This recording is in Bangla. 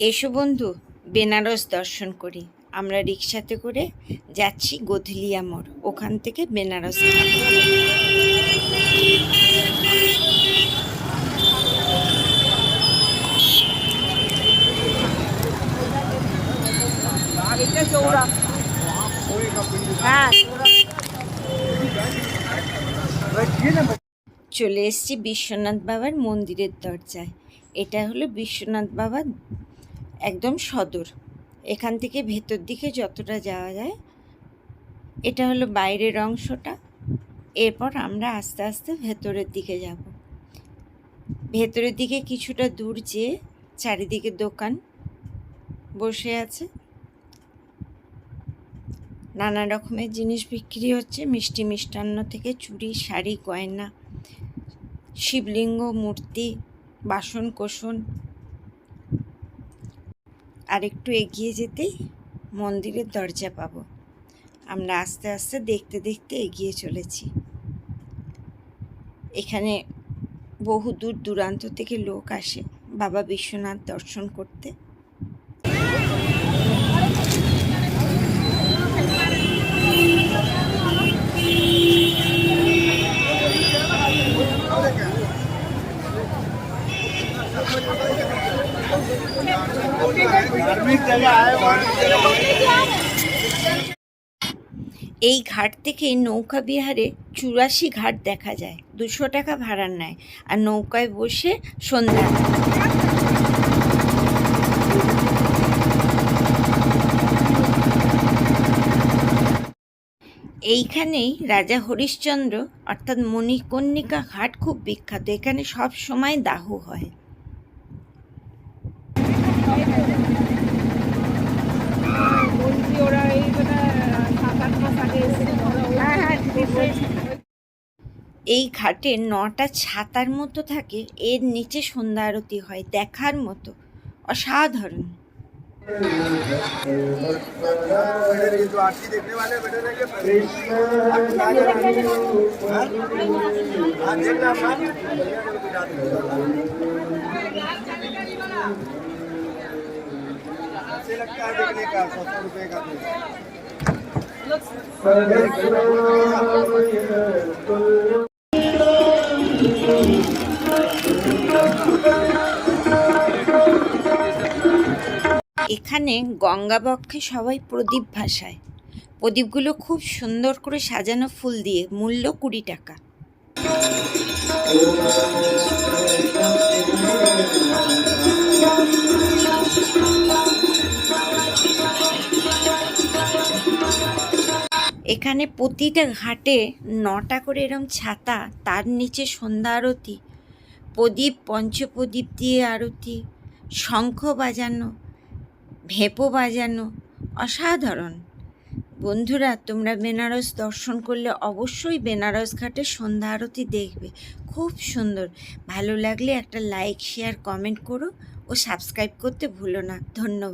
এসো বন্ধু, বেনারস দর্শন করি। আমরা রিক্সাতে করে যাচ্ছি গোধলিয়া মোড়, ওখান থেকে বেনারস চলে এসেছি বিশ্বনাথ বাবার মন্দিরের দরজায়। এটা হলো বিশ্বনাথ বাবার একদম সদর। এখান থেকে ভেতর দিকে যতটা যাওয়া যায়, এটা হলো বাইরের অংশটা। এরপর আমরা আস্তে আস্তে ভেতরের দিকে যাব। ভেতরের দিকে কিছুটা দূর যেয়ে চারিদিকে দোকান বসে আছে। নানা রকমের জিনিস বিক্রি হচ্ছে, মিষ্টি মিষ্টান্ন থেকে চুড়ি, শাড়ি, গয়না, শিবলিঙ্গ, মূর্তি বাসন কোসন আর একটু এগিয়ে যেতেই মন্দিরের দরজা পাবো। আমরা আস্তে আস্তে দেখতে দেখতে এগিয়ে চলেছি। এখানে বহু দূর দূরান্ত থেকে লোক আসে বাবা বিশ্বনাথ দর্শন করতে। এই ঘাট থেকে নৌকা বিহারে চুরাশি ঘাট দেখা যায়। দুশো টাকা ভাড়া নেয় আর নৌকায় বসে সন্ধ্যা। এইখানেই রাজা হরিশ্চন্দ্র, অর্থাৎ মণিকর্ণিকা ঘাট খুব বিখ্যাত। এখানে সব সময় দাহ হয়। এই ঘাটে নটা ছাতার মতো থাকে এর নিচে সন্ধ্যা আরতি হয় দেখার মতো অসাধারণ ये जो आरती देखने वाले बैठे रहेंगे हाँ देखना अच्छे लगता है देखने का सौ सौ रुपये का तो এখানে গঙ্গাবক্ষে সবাই প্রদীপ ভাসায়। প্রদীপগুলো খুব সুন্দর করে সাজানো ফুল দিয়ে মূল্য কুড়ি টাকা। এখানে প্রতিটা ঘাটে নটা করে এরম ছাতা, তার নিচে সন্ধ্যা আরতি, প্রদীপ, পঞ্চপ্রদীপ দিয়ে আরতি, শঙ্খ বাজানো, ভেপো বাজানো, অসাধারণ। বন্ধুরা, তোমরা বেনারস দর্শন করলে অবশ্যই বেনারস ঘাটে সন্ধ্যা আরতি দেখবে। খুব সুন্দর। ভালো লাগলে একটা লাইক শেয়ার কমেন্ট করো ও সাবস্ক্রাইব করতে ভুলো না। ধন্যবাদ।